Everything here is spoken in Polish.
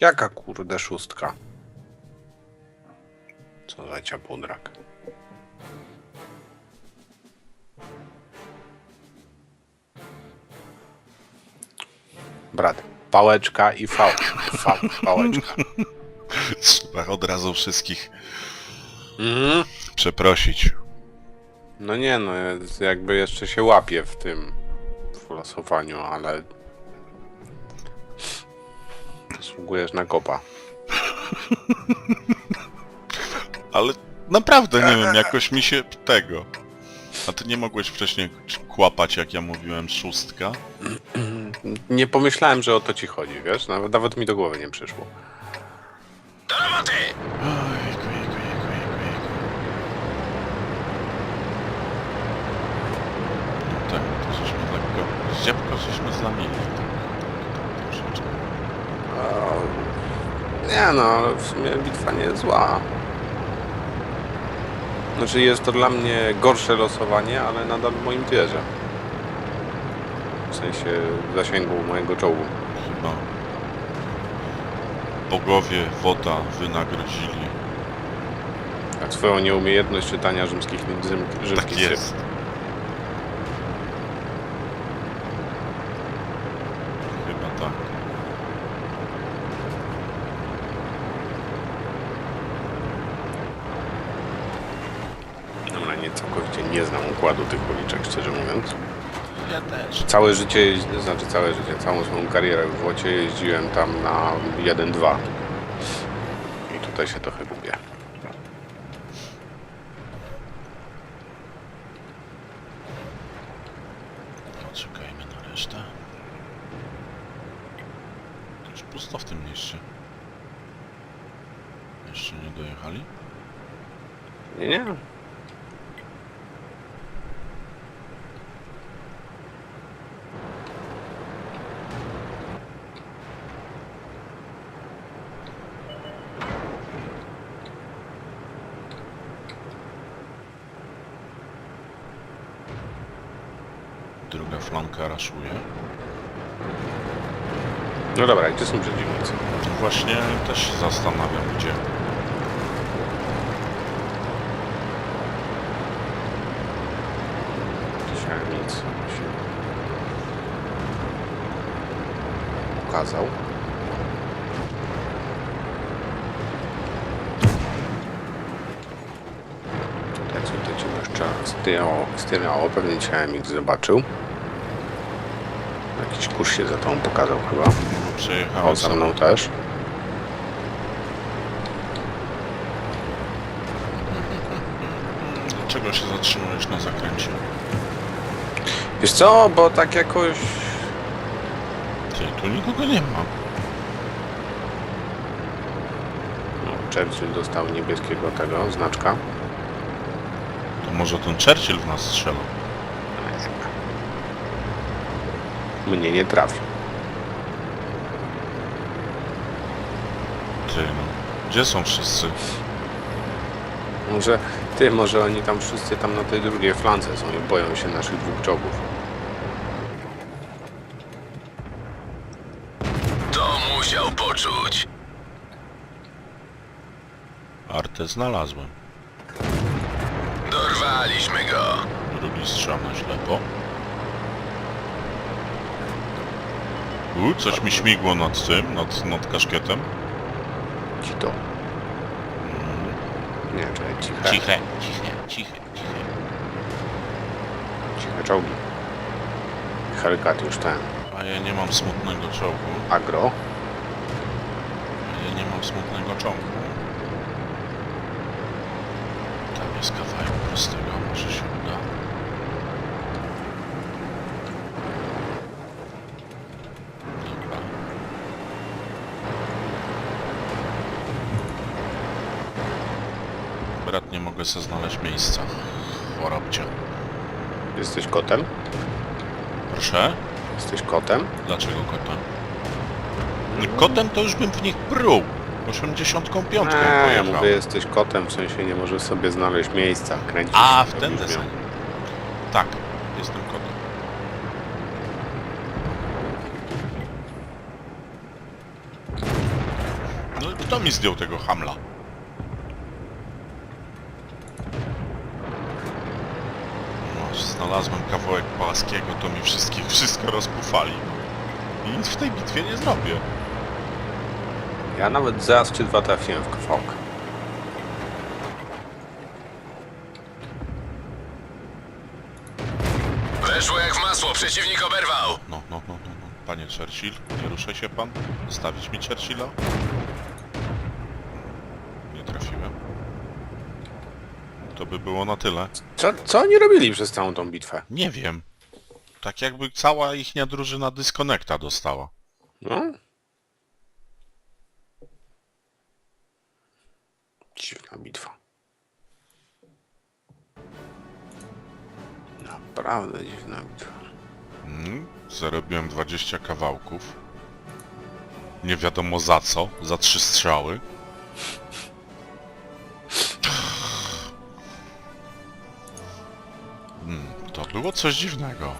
Jaka kurde szóstka? Co za ciapudrak. Brat, pałeczka i fał. Fał, pałeczka. Trzeba od razu wszystkich Mhm. przeprosić. No nie no, jakby jeszcze się łapie w tym w losowaniu, ale zasługujesz na kopa. Ale naprawdę nie wiem, jakoś mi się tego. A ty nie mogłeś wcześniej kłapać, jak ja mówiłem, szóstka? Nie pomyślałem, że o to ci chodzi, wiesz? Nawet, nawet mi do głowy nie przyszło. Ojku, jejku, jejku, jejku, jejku. No tak, to żeśmy lekko... Ziepko żeśmy zlamili. Tak, tak, troszeczkę. Eee, Nie no, ale w sumie bitwa nie jest zła. Znaczy jest to dla mnie gorsze losowanie, ale nadal w moim tierze. W sensie zasięgu mojego czołgu. Chyba bogowie woda wynagrodzili. Tak swoją nieumiejętność czytania rzymskich, rzym, Tak rzymskich jest. Chyba tak. Dobra, nie całkowicie nie znam układu tych uliczek, szczerze mówiąc. Ja też. Całe życie, jeździ- znaczy całe życie, całą swoją karierę w Łocie jeździłem tam na 1-2. I tutaj się trochę gubię. Poczekajmy na resztę. Już pusto w tym mieście. Jeszcze nie dojechali? Nie, nie. Druga flanka raszuje. No dobra, gdzie są przeciwnicy? Właśnie też się zastanawiam, gdzie. Dzisiaj nic się pokazał. Tutaj co to ci styrało, pewnie dzisiaj ich zobaczył. Jakiś kurs się za tą pokazał chyba. Przejechałem O, za mną też. Dlaczego się zatrzymujesz na zakręcie? Wiesz co, bo tak jakoś... Ty, tu nikogo nie ma. No, Churchill dostał niebieskiego tego, znaczka. To może ten Churchill w nas strzelał. Mnie nie trafił. Ty, no. Gdzie są wszyscy? Może ty, może oni tam wszyscy tam na tej drugiej flance są i boją się naszych dwóch czołgów. To musiał poczuć. Artę znalazłem. Dorwaliśmy go. Drugi strzał na ślepo. U, coś mi śmigło nad tym, nad, nad kaszkietem. Ci to. Nie, czekaj, ciche. Ciche, ciche, ciche, ciche. Ciche czołgi. Hellcat już ten. A ja nie mam smutnego czołgu. Agro. A ja nie mam smutnego czołgu. Tam jest kawałek prostego, może się uda. Dobra. Brat, nie mogę sobie znaleźć miejsca. Chorobcie. Jesteś kotem? Proszę? Jesteś kotem? Dlaczego kotem? Kotem to już bym w nich pruł. 85 Eee, ja pojechał. mówię, jesteś kotem, w sensie nie możesz sobie znaleźć miejsca. Kręcisz A, się, w ten robisz deseń. miał. Tak, jestem kotem. Kto mi zdjął tego hamla? No, znalazłem kawałek płaskiego, to mi wszystkich wszystko rozpufali. I nic w tej bitwie nie zrobię. Ja nawet zaraz czy dwa trafiłem w kawałek. Weszło jak w masło, przeciwnik oberwał. No, no, no, no, no. Panie Churchill, nie ruszaj się pan? Zostawić mi Churchilla? Nie trafiłem. To by było na tyle. Co, co oni robili przez całą tą bitwę? Nie wiem. Tak jakby cała ichnia drużyna dyskonekta dostała. No? Dziwna bitwa. Naprawdę dziwna bitwa. Mm, zarobiłem 20 kawałków. Nie wiadomo za co, za trzy strzały. Było coś dziwnego.